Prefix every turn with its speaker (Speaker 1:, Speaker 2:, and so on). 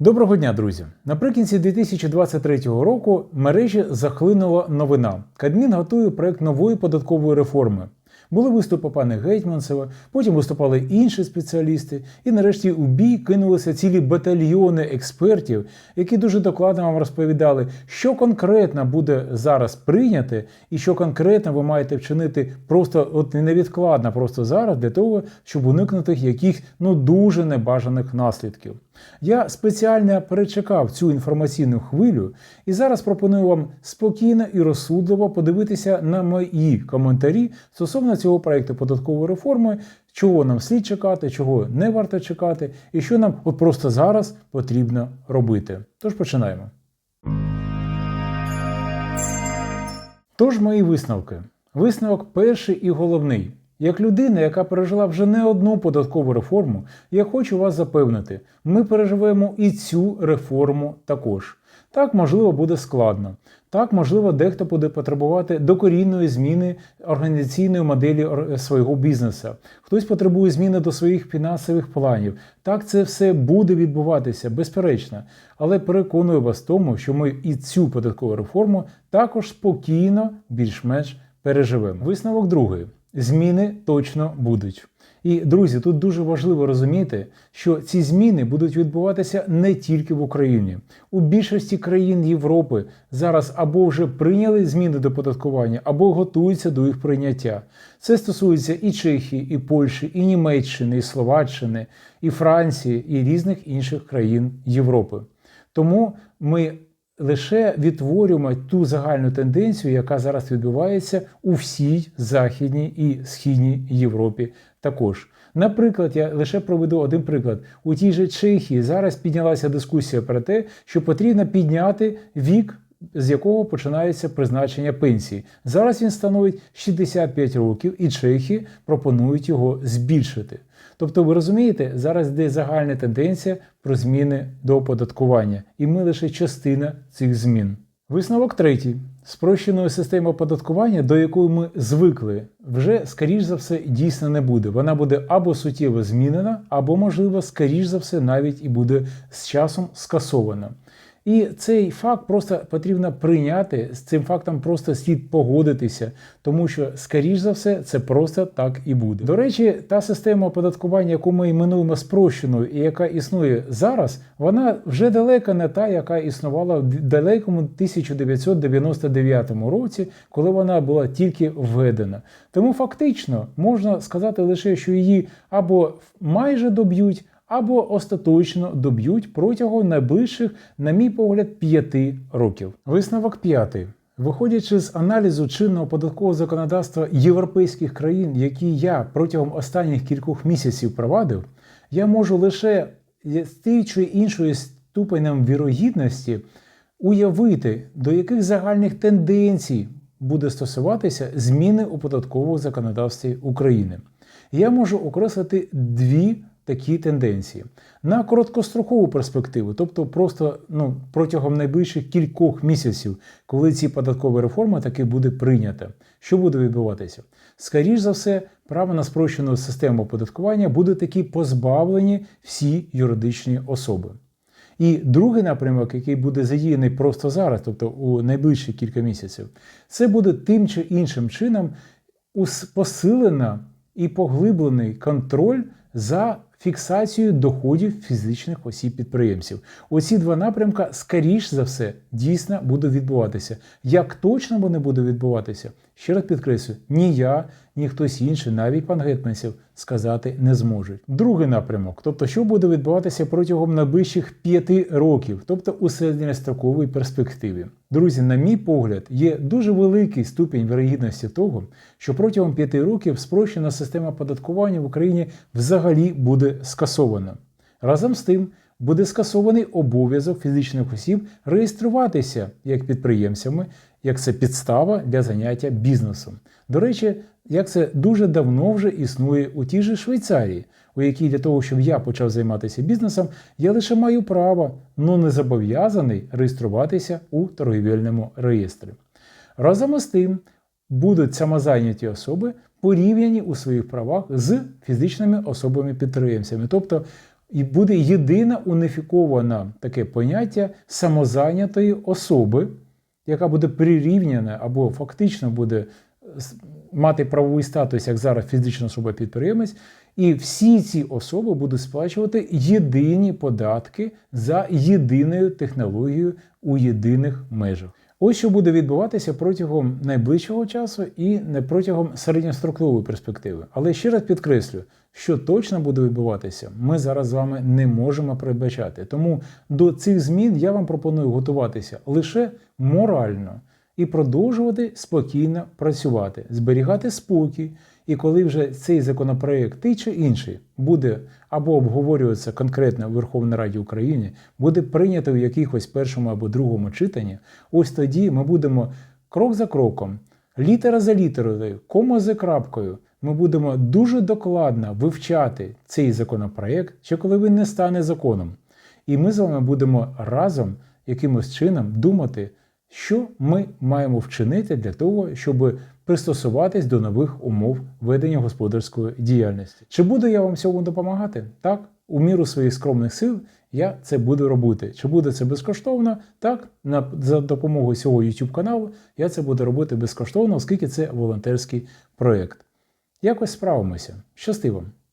Speaker 1: Доброго дня, друзі! Наприкінці 2023 року мережі захлинула новина. Кадмін готує проект нової податкової реформи. Були виступи пана Гетьманцева, потім виступали інші спеціалісти, і нарешті у бій кинулися цілі батальйони експертів, які дуже докладно вам розповідали, що конкретно буде зараз прийняти, і що конкретно ви маєте вчинити просто от невідкладно, просто зараз для того, щоб уникнути яких ну дуже небажаних наслідків. Я спеціально перечекав цю інформаційну хвилю і зараз пропоную вам спокійно і розсудливо подивитися на мої коментарі стосовно цього проекту податкової реформи, чого нам слід чекати, чого не варто чекати, і що нам от просто зараз потрібно робити. Тож починаємо. Тож мої висновки. Висновок перший і головний. Як людина, яка пережила вже не одну податкову реформу, я хочу вас запевнити, ми переживемо і цю реформу також. Так, можливо, буде складно. Так, можливо, дехто буде потребувати докорінної зміни організаційної моделі свого бізнесу. Хтось потребує зміни до своїх фінансових планів. Так, це все буде відбуватися, безперечно. Але переконую вас в тому, що ми і цю податкову реформу також спокійно, більш-менш переживемо. Висновок другий. Зміни точно будуть. І, друзі, тут дуже важливо розуміти, що ці зміни будуть відбуватися не тільки в Україні. У більшості країн Європи зараз або вже прийняли зміни до податкування, або готуються до їх прийняття. Це стосується і Чехії, і Польщі, і Німеччини, і Словаччини, і Франції, і різних інших країн Європи. Тому ми лише відтворюємо ту загальну тенденцію, яка зараз відбувається у всій Західній і Східній Європі також. Наприклад, я лише проведу один приклад. У тій же Чехії зараз піднялася дискусія про те, що потрібно підняти вік. З якого починається призначення пенсії. Зараз він становить 65 років, і чехи пропонують його збільшити. Тобто, ви розумієте, зараз йде загальна тенденція про зміни до оподаткування, і ми лише частина цих змін. Висновок третій. Спрощеної системи оподаткування, до якої ми звикли, вже, скоріш за все, дійсно не буде. Вона буде або суттєво змінена, або, можливо, скоріш за все, навіть і буде з часом скасована. І цей факт просто потрібно прийняти, з цим фактом просто слід погодитися, тому що, скоріш за все, це просто так і буде. До речі, та система оподаткування, яку ми іменуємо спрощеною і яка існує зараз, вона вже далека не та, яка існувала в далекому 1999 році, коли вона була тільки введена. Тому фактично можна сказати лише, що її або майже доб'ють або остаточно доб'ють протягом найближчих, на мій погляд, п'яти років. Висновок п'ятий. Виходячи з аналізу чинного податкового законодавства європейських країн, які я протягом останніх кількох місяців провадив, я можу лише з тією чи іншою ступенем вірогідності уявити, до яких загальних тенденцій буде стосуватися зміни у податковому законодавстві України. Я можу окреслити дві такі тенденції. На короткострокову перспективу, тобто просто ну, протягом найближчих кількох місяців, коли ці податкові реформи таки буде прийнята. Що буде відбуватися? Скоріше за все, право на спрощену систему оподаткування буде таки позбавлені всі юридичні особи. І другий напрямок, який буде задіяний просто зараз, тобто у найближчі кілька місяців, це буде тим чи іншим чином посилена і поглиблений контроль за фіксацією доходів фізичних осіб підприємців. Оці два напрямка, скоріш за все, дійсно будуть відбуватися. Як точно вони будуть відбуватися, ще раз підкреслю, ні я, ні хтось інший, навіть пан Гетманцев, сказати не зможуть. Другий напрямок, тобто, що буде відбуватися протягом найближчих п'яти років, тобто у середньостроковій перспективі. Друзі, на мій погляд, є дуже великий ступінь вирогідності того, що протягом п'яти років спрощена система податкування в Україні взагалі буде скасована. Разом з тим. Буде скасований обов'язок фізичних осіб реєструватися як підприємцями, як це підстава для заняття бізнесом. До речі, як це дуже давно вже існує у тій же Швейцарії, у якій для того, щоб я почав займатися бізнесом, я лише маю право, але не зобов'язаний реєструватися у торгівельному реєстрі. Разом із тим будуть самозайняті особи порівняні у своїх правах з фізичними особами-підприємцями. Тобто і буде єдине уніфіковане таке поняття самозайнятої особи, яка буде прирівняна або фактично буде мати правовий статус, як зараз фізична особа-підприємець, і всі ці особи будуть сплачувати єдині податки за єдиною технологією у єдиних межах. Ось що буде відбуватися протягом найближчого часу і не протягом середньострокової перспективи. Але ще раз підкреслю, що точно буде відбуватися, ми зараз з вами не можемо передбачати. Тому до цих змін я вам пропоную готуватися лише морально і продовжувати спокійно працювати, зберігати спокій. І коли вже цей законопроект, той чи інший, буде або обговорюватися конкретно в Верховній Раді України, буде прийнято в якихось першому або другому читанні, ось тоді ми будемо крок за кроком, літера за літерою, кома за крапкою, ми будемо дуже докладно вивчати цей законопроект, ще коли він не стане законом. І ми з вами будемо разом якимось чином думати, що ми маємо вчинити для того, щоб пристосуватись до нових умов ведення господарської діяльності. Чи буду я вам цьому допомагати? Так, у міру своїх скромних сил я це буду робити. Чи буде це безкоштовно? Так, на, за допомогою цього YouTube каналу я це буду робити безкоштовно, оскільки це волонтерський проєкт. Якось справимося. Щасти вам!